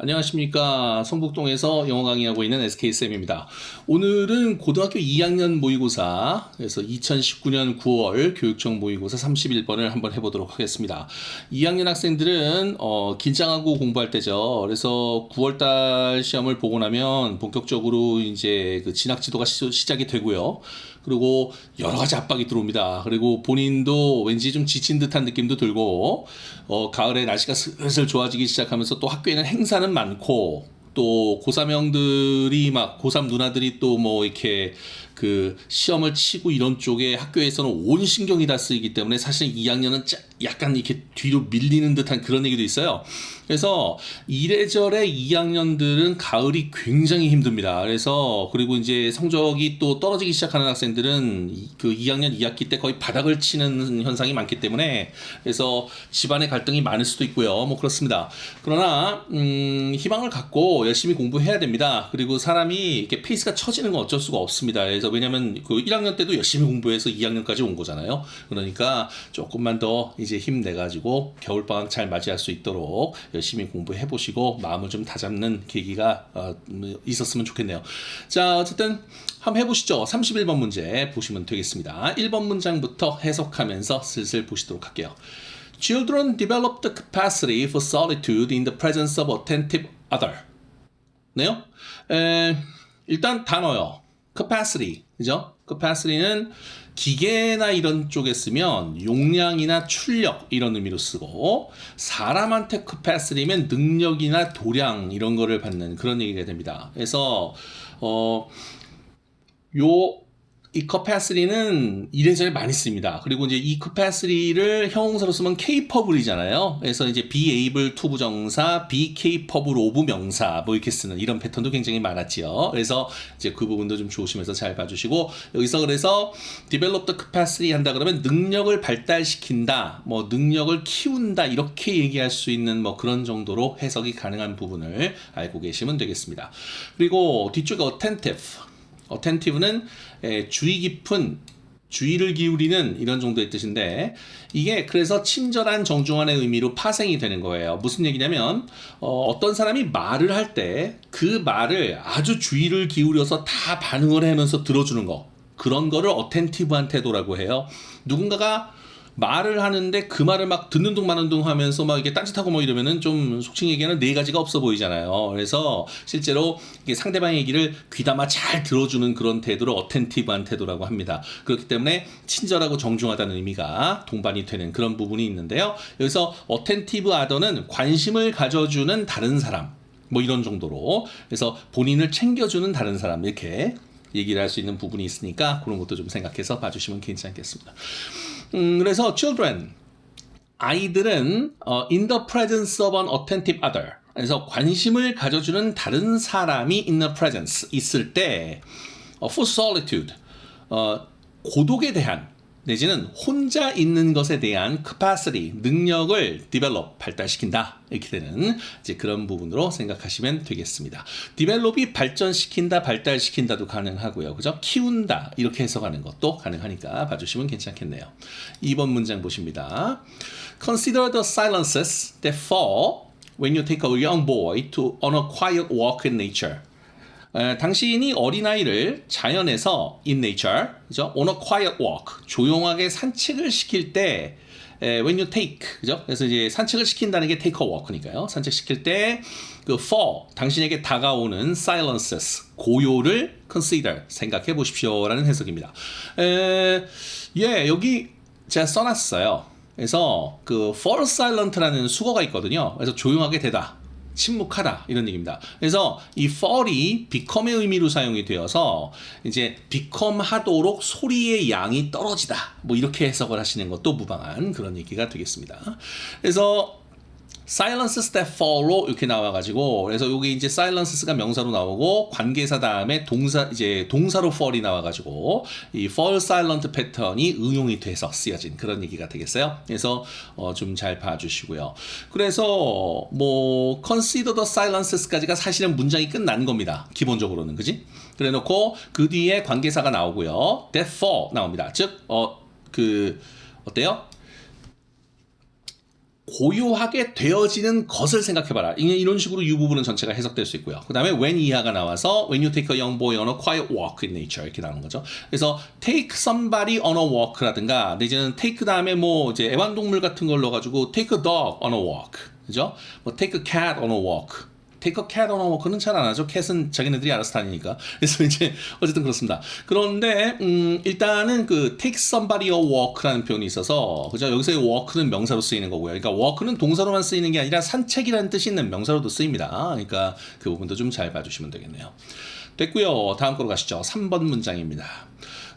안녕하십니까. 성북동에서 영어 강의하고 있는 SK쌤입니다. 오늘은 고등학교 2학년 모의고사, 그래서 2019년 9월 교육청 모의고사 31번을 한번 해보도록 하겠습니다. 2학년 학생들은, 어, 긴장하고 공부할 때죠. 그래서 9월달 시험을 보고 나면 본격적으로 이제 그 진학 지도가 시, 시작이 되고요. 그리고 여러 가지 압박이 들어옵니다. 그리고 본인도 왠지 좀 지친 듯한 느낌도 들고, 어, 가을에 날씨가 슬슬 좋아지기 시작하면서 또 학교에는 행사는 많고, 또 고3형들이 막 고3 누나들이 또 뭐 이렇게 그 시험을 치고 이런 쪽에 학교에서는 온 신경이 다 쓰이기 때문에 사실 2학년은 약간 이렇게 뒤로 밀리는 듯한 그런 얘기도 있어요. 그래서 이래저래 2학년들은 가을이 굉장히 힘듭니다. 그래서 그리고 이제 성적이 또 떨어지기 시작하는 학생들은 그 2학년 2학기 때 거의 바닥을 치는 현상이 많기 때문에 그래서 집안의 갈등이 많을 수도 있고요. 뭐 그렇습니다. 그러나 음, 희망을 갖고 열심히 공부해야 됩니다. 그리고 사람이 이렇게 페이스가 처지는 건 어쩔 수가 없습니다. 그래서 왜냐면 그 1학년 때도 열심히 공부해서 2학년까지 온 거잖아요. 그러니까 조금만 더 이제 힘내 가지고 겨울 방학 잘 맞이할 수 있도록 열심히 공부해 보시고 마음을 좀 다잡는 계기가 어, 있었으면 좋겠네요. 자, 어쨌든 한번 해보시죠. 31번 문제 보시면 되겠습니다. 1번 문장부터 해석하면서 슬슬 보시도록 할게요. Children develop the capacity for solitude in the presence of attentive other. 네요? 에, 일단 단어요. Capacity, 그죠? capacity는 기계나 이런 쪽에 쓰면 용량이나 출력 이런 의미로 쓰고 사람한테 capacity면 능력이나 도량 이런 거를 받는 그런 얘기가 됩니다. 그래서 어, 요 이 capacity는 이래저래 많이 씁니다. 그리고 이제 이 capacity를 형용사로 쓰면 capable이잖아요. 그래서 이제 be able to 부정사, be capable of 명사 뭐 이렇게 쓰는 이런 패턴도 굉장히 많았지요. 그래서 이제 그 부분도 좀 조심해서 잘 봐주시고 여기서 그래서 develop the capacity 한다 그러면 능력을 발달시킨다, 뭐 능력을 키운다 이렇게 얘기할 수 있는 뭐 그런 정도로 해석이 가능한 부분을 알고 계시면 되겠습니다. 그리고 뒤쪽에 attentive 어텐티브는 주의 깊은 주의를 기울이는 이런 정도의 뜻인데 이게 그래서 친절한 정중한의 의미로 파생이 되는 거예요. 무슨 얘기냐면 어, 떤 사람이 말을 할 때 그 말을 아주 주의를 기울여서 다 반응을 하면서 들어주는 거 그런 거를 어텐티브한 태도라고 해요. 누군가가 말을 하는데 그 말을 막 듣는 둥 마는 둥 하면서 막 이게 딴짓하고 뭐 이러면은 좀 속칭 얘기하는 네 가지가 없어 보이잖아요. 그래서 실제로 이게 상대방의 얘기를 귀담아 잘 들어주는 그런 태도를 어텐티브한 태도라고 합니다. 그렇기 때문에 친절하고 정중하다는 의미가 동반이 되는 그런 부분이 있는데요. 여기서 어텐티브 아더는 관심을 가져주는 다른 사람. 뭐 이런 정도로 그래서 본인을 챙겨주는 다른 사람 이렇게 얘기를 할 수 있는 부분이 있으니까 그런 것도 좀 생각해서 봐주시면 괜찮겠습니다. 음, 그래서 children 아이들은 어, in the presence of an attentive other 그래서 관심을 가져주는 다른 사람이 in the presence 있을 때 어, for solitude 어, 고독에 대한 내지는 혼자 있는 것에 대한 capacity, 능력을 develop, 발달시킨다. 이렇게 되는 이제 그런 부분으로 생각하시면 되겠습니다. develop이 발전시킨다, 발달시킨다도 가능하고요. 그죠? 키운다. 이렇게 해석하는 것도 가능하니까 봐주시면 괜찮겠네요. 2번 문장 보십니다. Consider the silences that fall when you take a young boy to on a quiet walk in nature. 에, 당신이 어린아이를 자연에서 in nature, 그죠? on a quiet walk, 조용하게 산책을 시킬 때 에, when you take, 그죠? 그래서 이제 산책을 시킨다는 게 take a walk니까요. 산책시킬 때 그 fall, 당신에게 다가오는 silences, 고요를 consider, 생각해 보십시오 라는 해석입니다. 에, 예, 여기 제가 써놨어요. 그래서 그 fall silent라는 수거가 있거든요. 그래서 조용하게 되다. 침묵하다 이런 얘기입니다. 그래서 이 fall이 become의 의미로 사용이 되어서 이제 become 하도록 소리의 양이 떨어지다 뭐 이렇게 해석을 하시는 것도 무방한 그런 얘기가 되겠습니다. 그래서 silences that follow 이렇게 나와가지고 그래서 여기 이제 silences가 명사로 나오고 관계사 다음에 동사 이제 동사로 fall이 나와가지고 이 fall silent 패턴이 응용이 돼서 쓰여진 그런 얘기가 되겠어요. 그래서 어, 좀 잘 봐주시고요. 그래서 뭐 consider the silences까지가 사실은 문장이 끝난 겁니다. 기본적으로는 그지? 그래놓고 그 뒤에 관계사가 나오고요. that fall 나옵니다. 즉 어 그 어때요? 고요하게 되어지는 것을 생각해봐라. 이- 이런 식으로 이 부분은 전체가 해석될 수 있고요. 그 다음에 when 이하가 나와서 when you take a young boy on a quiet walk in nature 이렇게 나오는 거죠. 그래서 take somebody on a walk라든가 내지는 take 다음에 뭐 이제 애완동물 같은 걸 넣어가지고 take a dog on a walk 그죠? 뭐 take a cat on a walk take a walk는 잘 안 하죠. 캣은 자기네들이 알아서 다니니까. 그래서 이제 어쨌든 그렇습니다. 그런데 음, 일단은 그 take somebody a walk라는 표현이 있어서 그죠? 여기서의 walk는 명사로 쓰이는 거고요. 그러니까 walk는 동사로만 쓰이는 게 아니라 산책이라는 뜻이 있는 명사로도 쓰입니다. 그러니까 그 부분도 좀 잘 봐주시면 되겠네요. 됐고요. 다음 거로 가시죠. 3번 문장입니다.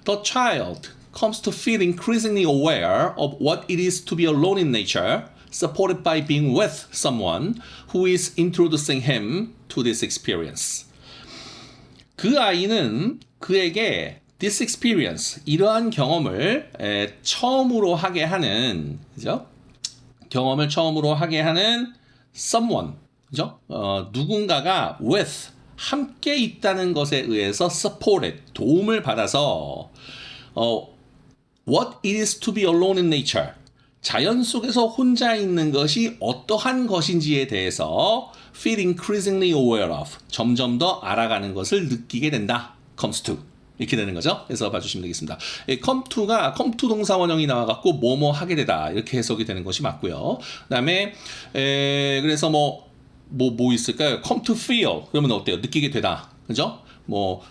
The child comes to feel increasingly aware of what it is to be alone in nature, supported by being with someone who is introducing him to this experience. 그 아이는 그에게 this experience 이러한 경험을 에, 처음으로 하게 하는 그죠? 경험을 처음으로 하게 하는 someone 그죠? 어, 누군가가 with 함께 있다는 것에 의해서 supported 도움을 받아서 어, what it is to be alone in nature 자연 속에서 혼자 있는 것이 어떠한 것인지에 대해서 feel increasingly aware of 점점 더 알아가는 것을 느끼게 된다 comes to 이렇게 되는 거죠. 그래서 봐주시면 되겠습니다. 이 come to가 come to 동사 원형이 나와갖고 뭐뭐 하게 되다 이렇게 해석이 되는 것이 맞고요. 그다음에 에, 그래서 뭐 뭐뭐 있을까요? come to feel 그러면 어때요? 느끼게 되다, 그죠? 뭐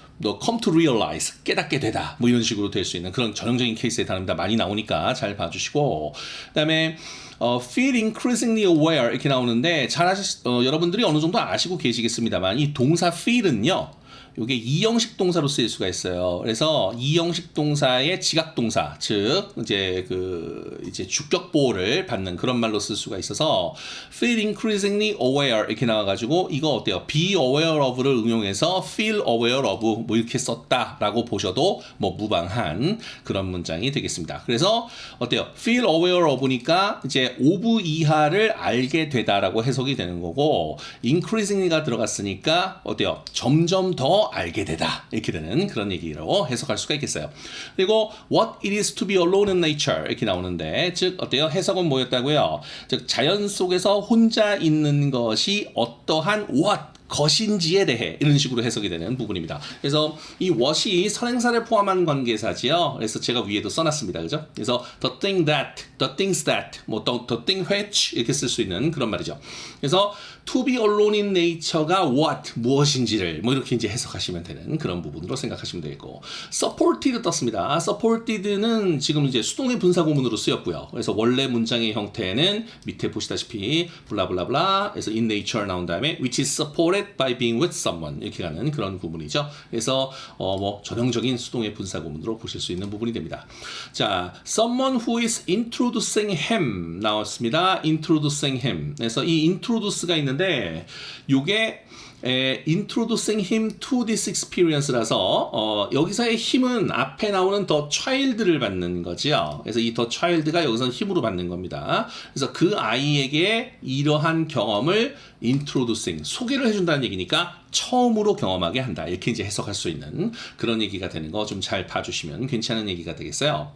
to realize 깨닫게 되다 뭐 이런 식으로 될 수 있는 그런 전형적인 케이스의 단어입니다. 많이 나오니까 잘 봐주시고 그다음에 어, feel increasingly aware 이렇게 나오는데 잘 아시 어, 여러분들이 어느 정도 아시고 계시겠습니다만 이 동사 feel은요. 요게 이형식 동사로 쓰일 수가 있어요. 그래서 이형식 동사의 지각 동사, 즉 이제 그 이제 주격 보호를 받는 그런 말로 쓸 수가 있어서 feel increasingly aware 이렇게 나와가지고 이거 어때요? be aware of를 응용해서 feel aware of 뭐 이렇게 썼다라고 보셔도 뭐 무방한 그런 문장이 되겠습니다. 그래서 어때요? feel aware of니까 이제 of 이하를 알게 되다라고 해석이 되는 거고 increasingly가 들어갔으니까 어때요? 점점 더 알게 되다 이렇게 되는 그런 얘기로 해석할 수가 있겠어요. 그리고 what it is to be alone in nature 이렇게 나오는데 즉 어때요? 해석은 뭐였다고요? 즉 자연 속에서 혼자 있는 것이 어떠한 what 것인지에 대해 이런 식으로 해석이 되는 부분입니다. 그래서 이 what이 선행사를 포함한 관계사지요. 그래서 제가 위에도 써놨습니다. 그죠? 그래서 the thing that, the things that, 뭐 the, the thing which 이렇게 쓸 수 있는 그런 말이죠. 그래서 alone in nature가 what 무엇인지를 뭐 이렇게 이제 해석하시면 되는 그런 부분으로 생각하시면 되겠고 supported 떴습니다. supported는 지금 이제 수동의 분사 구문으로 쓰였고요. 그래서 원래 문장의 형태는 밑에 보시다시피 블라블라블라 그래서 in nature 나온 다음에 which is supported by being with someone 이렇게 가는 그런 구문이죠. 그래서 어 뭐 전형적인 수동의 분사 구문으로 보실 수 있는 부분이 됩니다. 자, someone who is introducing him 나왔습니다. introducing him. 그래서 이 introduce가 있는 데 요게 에, introducing him to this experience라서 어, 여기서의 힘은 앞에 나오는 더 child를 받는 거죠. 그래서 이 더 child가 여기서 힘으로 받는 겁니다. 그래서 그 아이에게 이러한 경험을 introducing 소개를 해준다는 얘기니까 처음으로 경험하게 한다. 이렇게 이제 해석할 수 있는 그런 얘기가 되는 거 좀 잘 봐주시면 괜찮은 얘기가 되겠어요.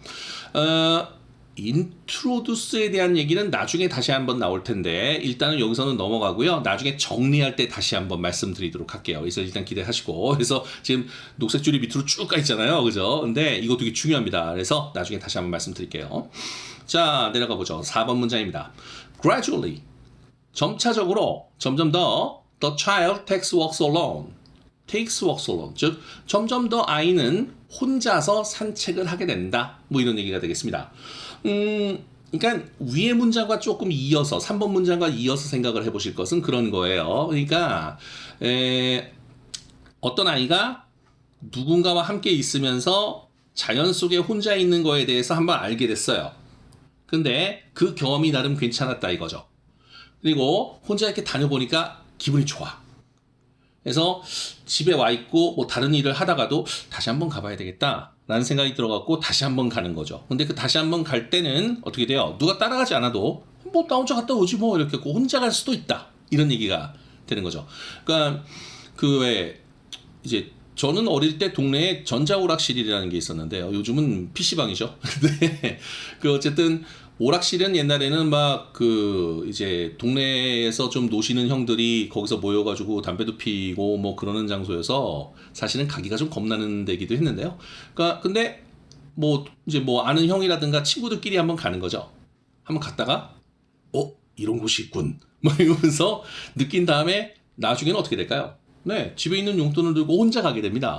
어, 인트로두스에 대한 얘기는 나중에 다시 한번 나올 텐데 일단은 여기서는 넘어가고요. 나중에 정리할 때 다시 한번 말씀드리도록 할게요. 그래서 일단 기대하시고 그래서 지금 녹색 줄이 밑으로 쭉 가 있잖아요. 그죠? 근데 이거 되게 중요합니다. 그래서 나중에 다시 한번 말씀드릴게요. 자, 내려가 보죠. 4번 문장입니다. gradually 점차적으로 점점 더 the child takes walks alone takes walks alone 즉 점점 더 아이는 혼자서 산책을 하게 된다 뭐 이런 얘기가 되겠습니다 음 그러니까 위의 문장과 조금 이어서 3번 문장과 이어서 생각을 해보실 것은 그런 거예요. 그러니까 에, 어떤 아이가 누군가와 함께 있으면서 자연 속에 혼자 있는 거에 대해서 한번 알게 됐어요. 근데 그 경험이 나름 괜찮았다 이거죠. 그리고 혼자 이렇게 다녀보니까 기분이 좋아. 그래서 집에 와 있고 뭐 다른 일을 하다가도 다시 한번 가봐야 되겠다. 라는 생각이 들어갖고 다시 한번 가는 거죠. 근데 그 다시 한번 갈 때는 어떻게 돼요? 누가 따라가지 않아도 뭐 나 혼자 갔다 오지 뭐 이렇게 고 혼자 갈 수도 있다. 이런 얘기가 되는 거죠. 그러니까 그 왜 이제 저는 어릴 때 동네에 전자오락실이라는 게 있었는데요. 요즘은 PC방이죠. 근데 그 어쨌든 오락실은 옛날에는 막 그 이제 동네에서 좀 노시는 형들이 거기서 모여가지고 담배도 피고 뭐 그러는 장소여서 사실은 가기가 좀 겁나는 데기도 했는데요. 그러니까 근데 뭐 이제 뭐 아는 형이라든가 친구들끼리 한번 가는 거죠. 한번 갔다가 어 이런 곳이 있군. 뭐 이러면서 느낀 다음에 나중에는 어떻게 될까요? 네, 집에 있는 용돈을 들고 혼자 가게 됩니다.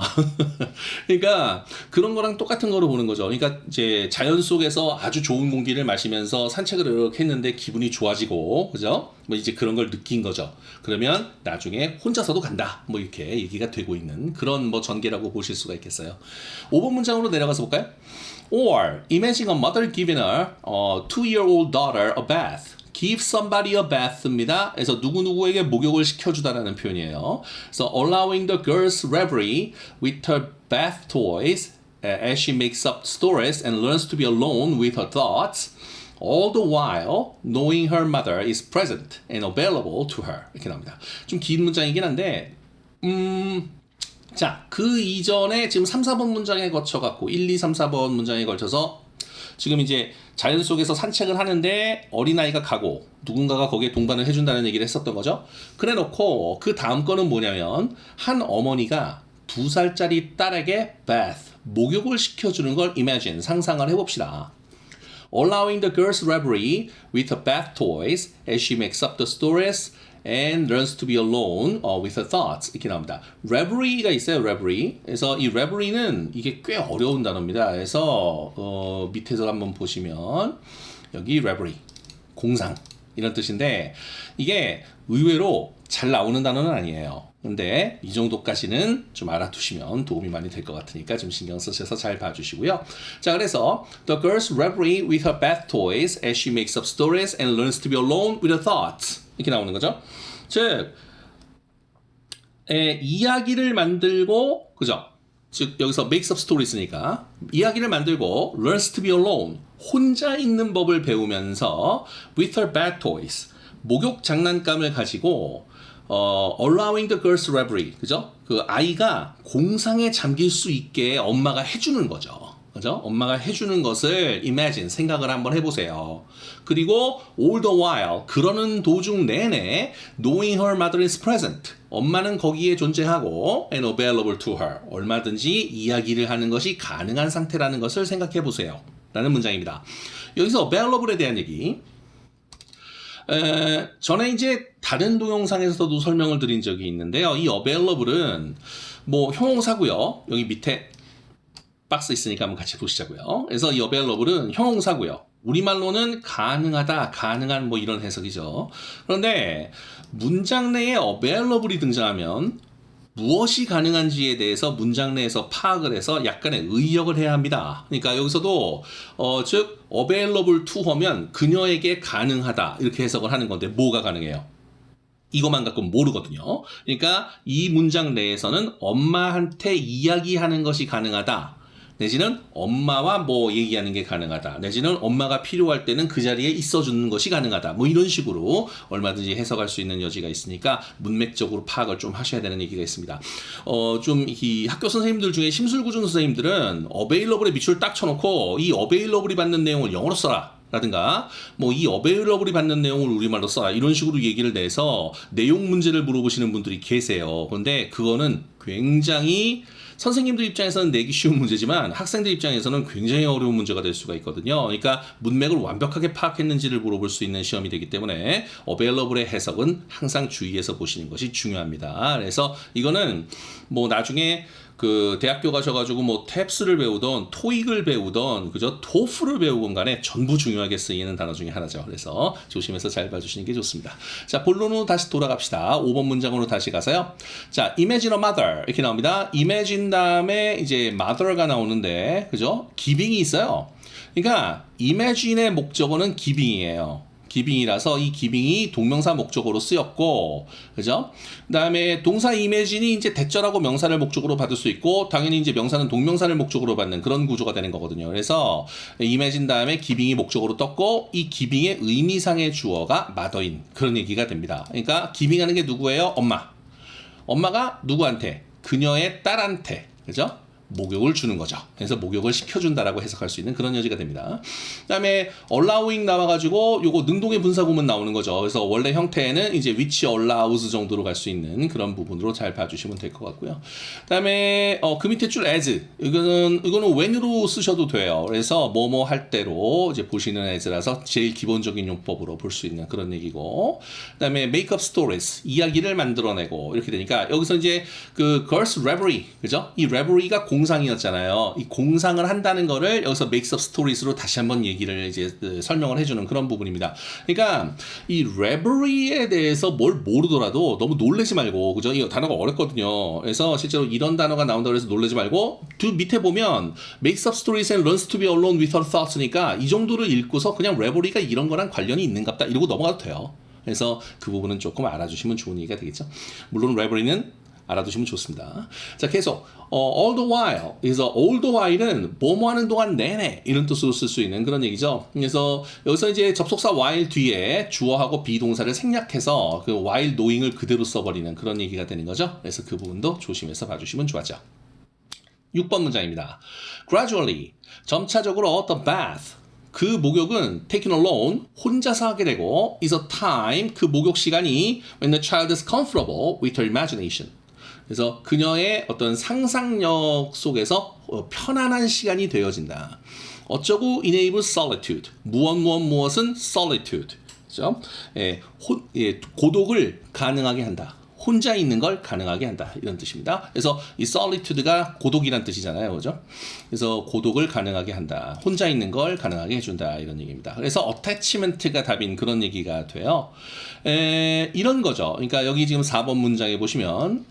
그러니까 그런 거랑 똑같은 거로 보는 거죠. 그러니까 이제 자연 속에서 아주 좋은 공기를 마시면서 산책을 이렇게 했는데 기분이 좋아지고, 그죠? 뭐 이제 그런 걸 느낀 거죠. 그러면 나중에 혼자서도 간다. 뭐 이렇게 얘기가 되고 있는 그런 뭐 전개라고 보실 수가 있겠어요. 5번 문장으로 내려가서 볼까요? Or imagine a mother giving her a two-year-old daughter a bath. Give somebody a bath입니다. 그래서 누구누구에게 목욕을 시켜주다라는 표현이에요. 그래서 allowing the girl's reverie with her bath toys uh, as she makes up stories and learns to be alone with her thoughts. All the while knowing her mother is present and available to her. 이렇게 나옵니다. 좀 긴 문장이긴 한데 음, 자, 그 이전에 지금 3, 4번 문장에 거쳐 갖고 1, 2, 3, 4번 문장에 걸쳐서 지금 이제 자연 속에서 산책을 하는데 어린아이가 가고 누군가가 거기에 동반을 해준다는 얘기를 했었던 거죠. 그래 놓고 그 다음 거는 뭐냐면 한 어머니가 두 살짜리 딸에게 bath, 목욕을 시켜주는 걸 imagine, 상상을 해봅시다. allowing the girl's reverie with her bath toys as she makes up the stories and learns to be alone uh, with her thoughts 이렇게 나옵니다. reverie가 있어요. reverie. 그래서 이 reverie는 이게 꽤 어려운 단어입니다. 그래서 어, 밑에서 한번 보시면 여기 reverie 공상 이런 뜻인데 이게 의외로 잘 나오는 단어는 아니에요. 근데 이 정도까지는 좀 알아두시면 도움이 많이 될 것 같으니까 좀 신경 쓰셔서 잘 봐주시고요. 자, 그래서 The girl's reverie with her bath toys as she makes up stories and learns to be alone with her thoughts. 이렇게 나오는 거죠. 즉, 에, 이야기를 만들고, 그죠? 즉, 여기서 makes up stories니까, 이야기를 만들고, learns to be alone, 혼자 있는 법을 배우면서, with her bath toys, 목욕 장난감을 가지고, 어, allowing the girl's reverie, 그죠? 그 아이가 공상에 잠길 수 있게 엄마가 해주는 거죠. 그죠? 엄마가 해주는 것을 imagine, 생각을 한번 해보세요. 그리고 all the while, 그러는 도중 내내 knowing her mother is present. 엄마는 거기에 존재하고 and available to her. 얼마든지 이야기를 하는 것이 가능한 상태라는 것을 생각해 보세요. 라는 문장입니다. 여기서 available에 대한 얘기. 에, 전에 이제 다른 동영상에서도 설명을 드린 적이 있는데요. 이 available은 뭐 형용사고요. 여기 밑에 박스 있으니까 한번 같이 보시자고요. 그래서 이 available은 형용사고요. 우리말로는 가능하다, 가능한 뭐 이런 해석이죠. 그런데 문장 내에 available이 등장하면 무엇이 가능한지에 대해서 문장 내에서 파악을 해서 약간의 의역을 해야 합니다. 그러니까 여기서도 어, 즉 available to 하면 그녀에게 가능하다 이렇게 해석을 하는 건데 뭐가 가능해요? 이것만 갖고 모르거든요. 그러니까 이 문장 내에서는 엄마한테 이야기하는 것이 가능하다. 내지는 엄마와 뭐 얘기하는 게 가능하다. 내지는 엄마가 필요할 때는 그 자리에 있어 주는 것이 가능하다. 뭐 이런 식으로 얼마든지 해석할 수 있는 여지가 있으니까 문맥적으로 파악을 좀 하셔야 되는 얘기가 있습니다. 어, 좀 이 학교 선생님들 중에 심술구준 선생님들은 어베일러블에 밑줄 딱 쳐놓고 이 어베일러블이 받는 내용을 영어로 써라. 라든가 뭐 이 어베일러블이 받는 내용을 우리말로 써라 이런 식으로 얘기를 내서 내용 문제를 물어보시는 분들이 계세요. 그런데 그거는 굉장히 선생님들 입장에서는 내기 쉬운 문제지만 학생들 입장에서는 굉장히 어려운 문제가 될 수가 있거든요. 그러니까 문맥을 완벽하게 파악했는지를 물어볼 수 있는 시험이 되기 때문에 어베일러블의 해석은 항상 주의해서 보시는 것이 중요합니다. 그래서 이거는 뭐 나중에 그 대학교 가셔가지고 뭐 탭스를 배우던 토익을 배우던 그죠 토프를 배우건 간에 전부 중요하게 쓰이는 단어 중에 하나죠. 그래서 조심해서 잘 봐주시는 게 좋습니다. 자 본론으로 다시 돌아갑시다. 5번 문장으로 다시 가서요. 자 imagine a mother 이렇게 나옵니다. imagine 다음에 이제 mother가 나오는데 그죠 기빙이 있어요. 그러니까 imagine의 목적어는 기빙이에요. 기빙이라서 이 기빙이 동명사 목적어로 쓰였고, 그죠? 그 다음에 동사 이미진이 이제 대절하고 명사를 목적으로 받을 수 있고, 당연히 이제 명사는 동명사를 목적으로 받는 그런 구조가 되는 거거든요. 그래서 이미진 다음에 기빙이 목적어로 떴고, 이 기빙의 의미상의 주어가 마더인 그런 얘기가 됩니다. 그러니까 기빙하는 게 누구예요? 엄마. 엄마가 누구한테? 그녀의 딸한테. 그죠? 목욕을 주는 거죠. 그래서 목욕을 시켜준다라고 해석할 수 있는 그런 여지가 됩니다. 그다음에 allowing 나와가지고 요거 능동의 분사구문 나오는 거죠. 그래서 원래 형태는 이제 which allows 정도로 갈 수 있는 그런 부분으로 잘 봐주시면 될 것 같고요. 그다음에 어, 그 밑에 줄 as 이거는 이거는 when으로 쓰셔도 돼요. 그래서 뭐뭐 할 때로 이제 보시는 as라서 제일 기본적인 용법으로 볼 수 있는 그런 얘기고. 그다음에 make up stories 이야기를 만들어내고 이렇게 되니까 여기서 이제 그 girls reverie 그죠? 이 reverie가 공 상이었잖아요. 이 공상을 한다는 거를 여기서 up stories로 다시 한번 얘기를 이제 그 설명을 해주는 그런 부분입니다. 그러니까 이 reverie에 대해서 뭘 모르더라도 너무 놀래지 말고 그죠? 이 단어가 어렵거든요. 그래서 실제로 이런 단어가 나온다고 해서 놀라지 말고 두 밑에 보면 makes up stories and learns to be alone with her thoughts니까 이 정도를 읽고서 그냥 reverie가 이런 거랑 관련이 있는갑다 이러고 넘어가도 돼요. 그래서 그 부분은 조금 알아주시면 좋은 얘기가 되겠죠. 물론 reverie는 알아두시면 좋습니다. 자, 계속 어, all the while 그래서 all the while은 뭐뭐 하는 동안 내내 이런 뜻으로 쓸 수 있는 그런 얘기죠. 그래서 여기서 이제 접속사 while 뒤에 주어하고 비동사를 생략해서 그 while knowing을 그대로 써버리는 그런 얘기가 되는 거죠. 그래서 그 부분도 조심해서 봐주시면 좋았죠. 6번 문장입니다. Gradually, 점차적으로 the bath, 그 목욕은 taken alone, 혼자서 하게 되고 is a time, 그 목욕 시간이 when the child is comfortable with her imagination. 그래서 그녀의 어떤 상상력 속에서 어, 편안한 시간이 되어진다. 어쩌고 enable solitude, 무엇 무엇 무엇은 solitude. 그죠? 예, 혼, 예, 고독을 가능하게 한다. 혼자 있는 걸 가능하게 한다 이런 뜻입니다. 그래서 이 solitude가 고독이란 뜻이잖아요, 그죠? 그래서 고독을 가능하게 한다, 혼자 있는 걸 가능하게 해준다 이런 얘기입니다. 그래서 attachment가 답인 그런 얘기가 돼요. 에, 이런 거죠. 그러니까 여기 지금 4번 문장에 보시면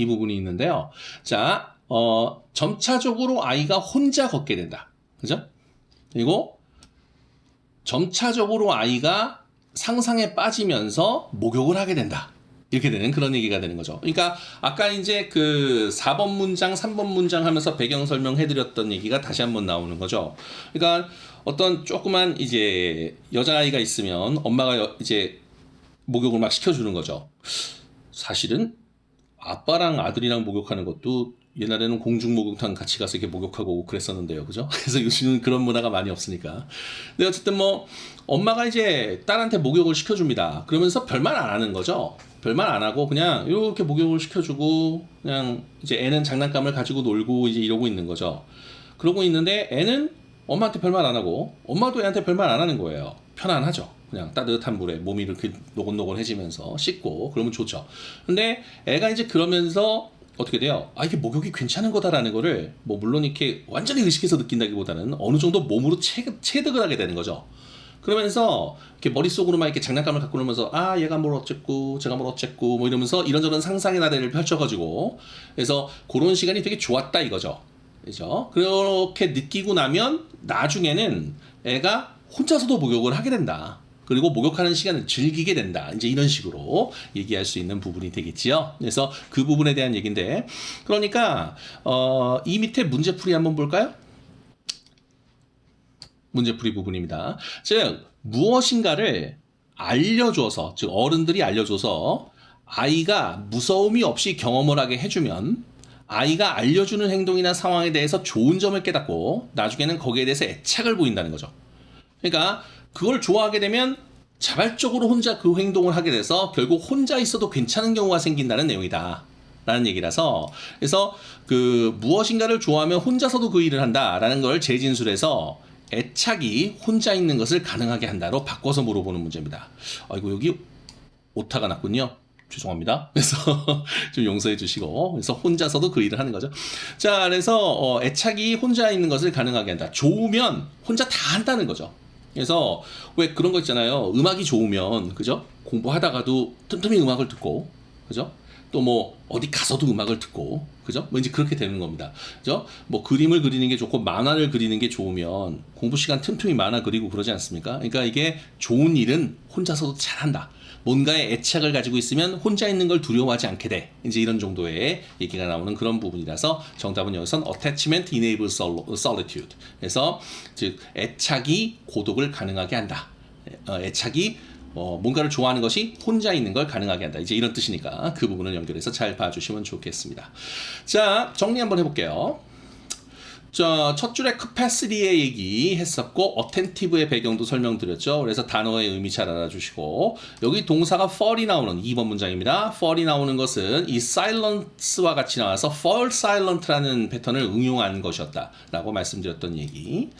이 부분이 있는데요. 자, 어, 점차적으로 아이가 혼자 걷게 된다, 그죠? 그리고 점차적으로 아이가 상상에 빠지면서 목욕을 하게 된다. 이렇게 되는 그런 얘기가 되는 거죠. 그러니까 아까 이제 그 4번 문장, 3번 문장 하면서 배경 설명해 드렸던 얘기가 다시 한번 나오는 거죠. 그러니까 어떤 조그만 이제 여자아이가 있으면 엄마가 여- 이제 목욕을 막 시켜주는 거죠. 사실은 아빠랑 아들이랑 목욕하는 것도 옛날에는 공중 목욕탕 같이 가서 이렇게 목욕하고 그랬었는데요. 그죠? 그래서 요즘은 그런 문화가 많이 없으니까. 근데 어쨌든 뭐 엄마가 이제 딸한테 목욕을 시켜줍니다. 그러면서 별말 안 하는 거죠. 별말 안 하고 그냥 이렇게 목욕을 시켜주고 그냥 이제 애는 장난감을 가지고 놀고 이제 이러고 있는 거죠. 그러고 있는데 애는 엄마한테 별말 안 하고 엄마도 애한테 별말 안 하는 거예요. 편안하죠. 그냥 따뜻한 물에 몸이 이렇게 노곤노곤해지면서 씻고 그러면 좋죠. 근데 애가 이제 그러면서 어떻게 돼요? 아 이게 목욕이 괜찮은 거다라는 거를 뭐 물론 이렇게 완전히 의식해서 느낀다기보다는 어느 정도 몸으로 체, 체득을 하게 되는 거죠. 그러면서 이렇게 머릿속으로만 이렇게 장난감을 갖고 놀면서 아 얘가 뭘 어쨌고 제가 뭘 어쨌고 뭐 이러면서 이런저런 상상의 나래를 펼쳐가지고 그래서 그런 시간이 되게 좋았다 이거죠. 그죠? 그렇게 느끼고 나면 나중에는 애가 혼자서도 목욕을 하게 된다. 그리고 목욕하는 시간을 즐기게 된다. 이제 이런 식으로 얘기할 수 있는 부분이 되겠지요. 그래서 그 부분에 대한 얘기인데, 그러니까 어, 이 밑에 문제풀이 한번 볼까요? 문제풀이 부분입니다. 즉 무엇인가를 알려줘서, 즉 어른들이 알려줘서 아이가 무서움이 없이 경험을 하게 해주면 아이가 알려주는 행동이나 상황에 대해서 좋은 점을 깨닫고 나중에는 거기에 대해서 애착을 보인다는 거죠. 그러니까 그걸 좋아하게 되면 자발적으로 혼자 그 행동을 하게 돼서 결국 혼자 있어도 괜찮은 경우가 생긴다는 내용이다. 라는 얘기라서 그래서 그 무엇인가를 좋아하면 혼자서도 그 일을 한다라는 걸 재진술해서 애착이 혼자 있는 것을 가능하게 한다로 바꿔서 물어보는 문제입니다. 아이고 여기 오타가 났군요. 죄송합니다. 그래서 좀 용서해 주시고 그래서 혼자서도 그 일을 하는 거죠. 자, 그래서 어, 애착이 혼자 있는 것을 가능하게 한다. 좋으면 혼자 다 한다는 거죠. 그래서 왜 그런 거 있잖아요. 음악이 좋으면 그죠? 공부하다가도 틈틈이 음악을 듣고 그죠? 또 뭐 어디 가서도 음악을 듣고 그죠? 뭐 이제 그렇게 되는 겁니다. 그죠? 뭐 그림을 그리는 게 좋고 만화를 그리는 게 좋으면 공부 시간 틈틈이 만화 그리고 그러지 않습니까? 그러니까 이게 좋은 일은 혼자서도 잘한다. 뭔가의 애착을 가지고 있으면 혼자 있는 걸 두려워하지 않게 돼. 이제 이런 정도의 얘기가 나오는 그런 부분이라서 정답은 여기선 attachment enable sol- solitude. 그래서 즉 애착이 고독을 가능하게 한다. 어, 애착이 어, 뭔가를 좋아하는 것이 혼자 있는 걸 가능하게 한다. 이제 이런 뜻이니까 그 부분을 연결해서 잘 봐주시면 좋겠습니다. 자, 정리 한번 해볼게요. 자, 첫 줄에 capacity의 얘기 했었고, attentive의 배경도 설명드렸죠. 그래서 단어의 의미 잘 알아주시고, 여기 동사가 fall이 나오는 2번 문장입니다. fall이 나오는 것은 이 silence와 같이 나와서 fall silent라는 패턴을 응용한 것이었다. 라고 말씀드렸던 얘기.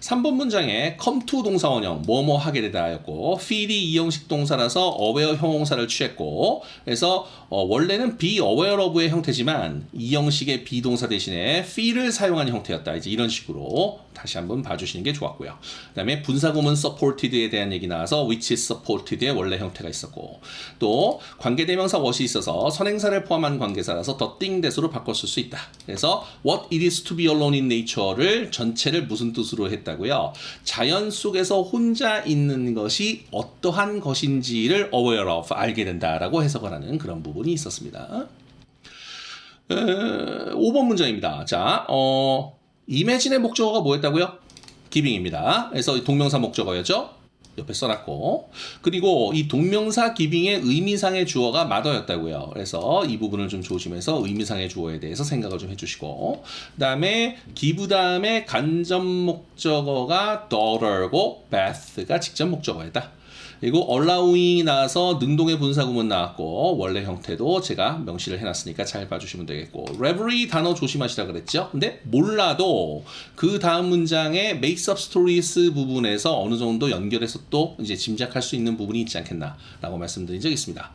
3번 문장에 come to 동사 원형 뭐뭐 하게 되다였고 feel이 이형식 동사라서 aware 형용사를 취했고 그래서 어, 원래는 be aware of의 형태지만 이형식의 비동사 대신에 feel을 사용한 형태였다. 이제 이런 식으로 다시 한번 봐주시는 게 좋았고요. 그 다음에 분사구문 supported에 대한 얘기 나와서 which is supported의 원래 형태가 있었고 또 관계대명사 what이 있어서 선행사를 포함한 관계사라서 the thing 대수로 바꿨을 수 있다. 그래서 what it is to be alone in nature를 전체를 무슨 뜻으로 했다고요? 자연 속에서 혼자 있는 것이 어떠한 것인지를 aware of 알게 된다라고 해석을 하는 그런 부분이 있었습니다. 에, 5번 문장입니다. 자 어, imagine의 목적어가 뭐였다고요? giving입니다 그래서 동명사 목적어였죠 옆에 써놨고 그리고 이 동명사 기빙의 의미상의 주어가 mother였다고요. 그래서 이 부분을 좀 조심해서 의미상의 주어에 대해서 생각을 좀 해주시고 그 다음에 기부 다음에 간접 목적어가 daughter고 Beth가 직접 목적어였다. 그리고 allowing이 나와서 능동의 분사구문 나왔고 원래 형태도 제가 명시를 해놨으니까 잘 봐주시면 되겠고 reverie 단어 조심하시라 그랬죠? 근데 몰라도 그 다음 문장의 makes up stories 부분에서 어느 정도 연결해서 또 이제 짐작할 수 있는 부분이 있지 않겠나 라고 말씀드린 적이 있습니다.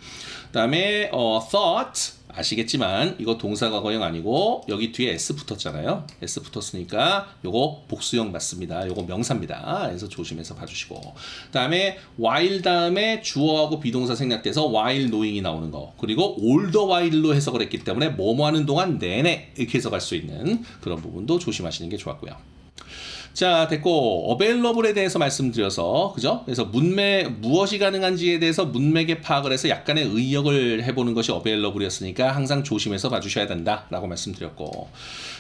그 다음에 어, thought 아시겠지만 이거 동사 과거형 아니고 여기 뒤에 s 붙었잖아요. s 붙었으니까 요거 복수형 맞습니다. 요거 명사입니다. 그래서 조심해서 봐주시고 그다음에 while 다음에 주어하고 비동사 생략돼서 while knowing이 나오는 거 그리고 all the while로 해석을 했기 때문에 뭐뭐 하는 동안 내내 이렇게 해석할 수 있는 그런 부분도 조심하시는 게 좋았고요. 자, 됐고 어벨러블에 대해서 말씀드려서 그죠? 그래서 문맥 무엇이 가능한지에 대해서 문맥에 파악을 해서 약간의 의역을 해보는 것이 어벨러블이었으니까 항상 조심해서 봐주셔야 된다라고 말씀드렸고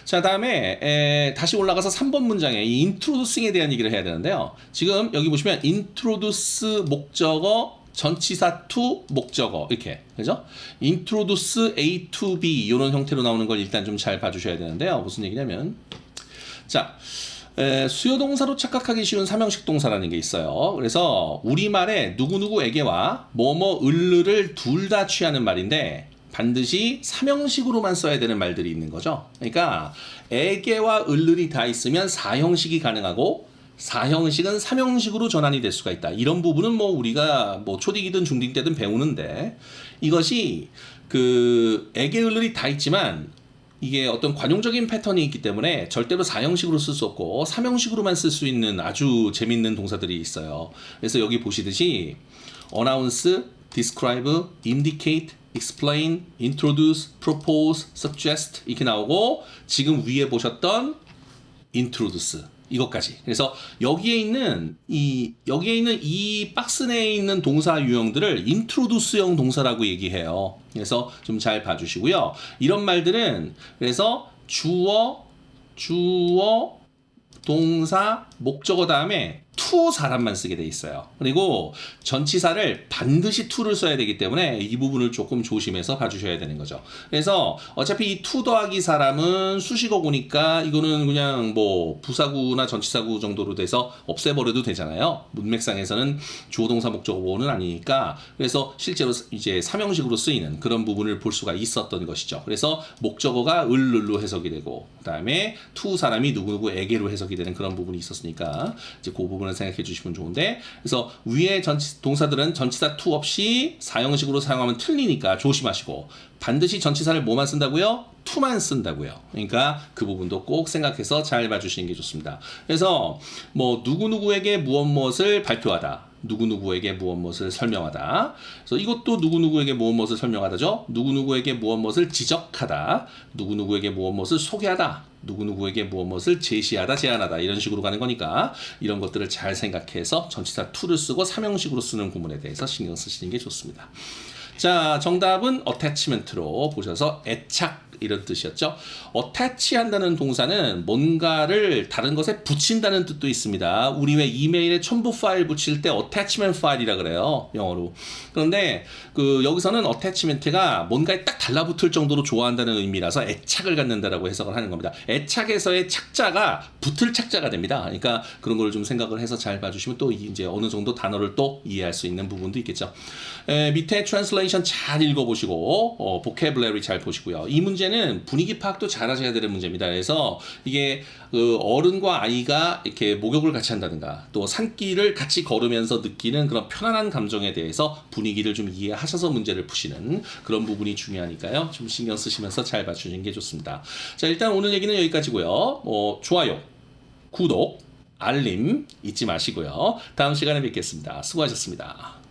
자 다음에 에, 다시 올라가서 3번 문장에 이 introducing에 대한 얘기를 해야 되는데요. 지금 여기 보시면 introduce 목적어 전치사 to 목적어 이렇게 그죠? introduce A to B 이런 형태로 나오는 걸 일단 좀 잘 봐주셔야 되는데요. 무슨 얘기냐면 자 에, 수요 동사로 착각하기 쉬운 삼형식 동사라는 게 있어요. 그래서 우리말에 누구누구에게와 뭐뭐 을르를 둘 다 취하는 말인데 반드시 삼형식으로만 써야 되는 말들이 있는 거죠. 그러니까 에게와 을르리 다 있으면 사형식이 가능하고 사형식은 삼형식으로 전환이 될 수가 있다. 이런 부분은 뭐 우리가 뭐 초딩이든 중딩 때든 배우는데 이것이 그 에게 을르리 다 있지만 이게 어떤 관용적인 패턴이 있기 때문에 절대로 사형식으로 쓸 수 없고 삼형식으로만 쓸 수 있는 아주 재밌는 동사들이 있어요. 그래서 여기 보시듯이 announce, describe, indicate, explain, introduce, propose, suggest 이렇게 나오고 지금 위에 보셨던 introduce 이것까지. 그래서 여기에 있는 이 여기에 있는 이 박스 내에 있는 동사 유형들을 introduce형 동사라고 얘기해요. 그래서 좀 잘 봐주시고요. 이런 말들은 그래서 주어, 주어, 동사, 목적어 다음에 to 사람만 쓰게 돼 있어요. 그리고 전치사를 반드시 to를 써야 되기 때문에 이 부분을 조금 조심해서 봐주셔야 되는 거죠. 그래서 어차피 이 to 더하기 사람은 수식어구니까 이거는 그냥 뭐 부사구나 전치사구 정도로 돼서 없애버려도 되잖아요. 문맥상에서는 주어 동사 목적어는 아니니까 그래서 실제로 이제 삼형식으로 쓰이는 그런 부분을 볼 수가 있었던 것이죠. 그래서 목적어가 을룰로 해석이 되고 그다음에 to 사람이 누구누구에게로 해석이 되는 그런 부분이 있었으니까 이제 그 부분 을 생각해 주시면 좋은데 그래서 위에 전치, 동사들은 전치사 to 없이 사형식으로 사용하면 틀리니까 조심하시고 반드시 전치사를 뭐만 쓴다고요? to만 쓴다고요. 그러니까 그 부분도 꼭 생각해서 잘 봐주시는 게 좋습니다. 그래서 뭐 누구누구에게 무엇 무엇을 발표하다. 누구누구에게 무엇 무엇을 설명하다. 그래서 이것도 누구누구에게 무엇 무엇을 설명하다죠. 누구누구에게 무엇 무엇을 지적하다. 누구누구에게 무엇 무엇을 소개하다. 누구누구에게 무엇 무엇을 제시하다, 제안하다 이런 식으로 가는 거니까 이런 것들을 잘 생각해서 전치사 to를 쓰고 삼형식으로 쓰는 구문에 대해서 신경 쓰시는 게 좋습니다. 자, 정답은 attachment로 보셔서 애착 이런 뜻이었죠. 어태치한다는 동사는 뭔가를 다른 것에 붙인다는 뜻도 있습니다. 우리 왜 이메일에 첨부 파일 붙일 때 attachment 파일이라 그래요. 영어로. 그런데 그 여기서는 attachment가 뭔가에 딱 달라붙을 정도로 좋아한다는 의미라서 애착을 갖는다라고 해석을 하는 겁니다. 애착에서의 착자가 붙을 착자가 됩니다. 그러니까 그런 걸 좀 생각을 해서 잘 봐주시면 또 이제 어느 정도 단어를 또 이해할 수 있는 부분도 있겠죠. 에, 밑에 트 랜슬레이션 잘 읽어보시고 어, 보케블러리 잘 보시고요. 이 문제는 분위기 파악도 잘 하셔야 되는 문제입니다. 그래서 이게 그 어른과 아이가 이렇게 목욕을 같이 한다든가 또 산길을 같이 걸으면서 느끼는 그런 편안한 감정에 대해서 분위기를 좀 이해하셔서 문제를 푸시는 그런 부분이 중요하니까요. 좀 신경 쓰시면서 잘 봐주시는 게 좋습니다. 자 일단 오늘 얘기는 여기까지고요. 어, 좋아요, 구독, 알림 잊지 마시고요. 다음 시간에 뵙겠습니다. 수고하셨습니다.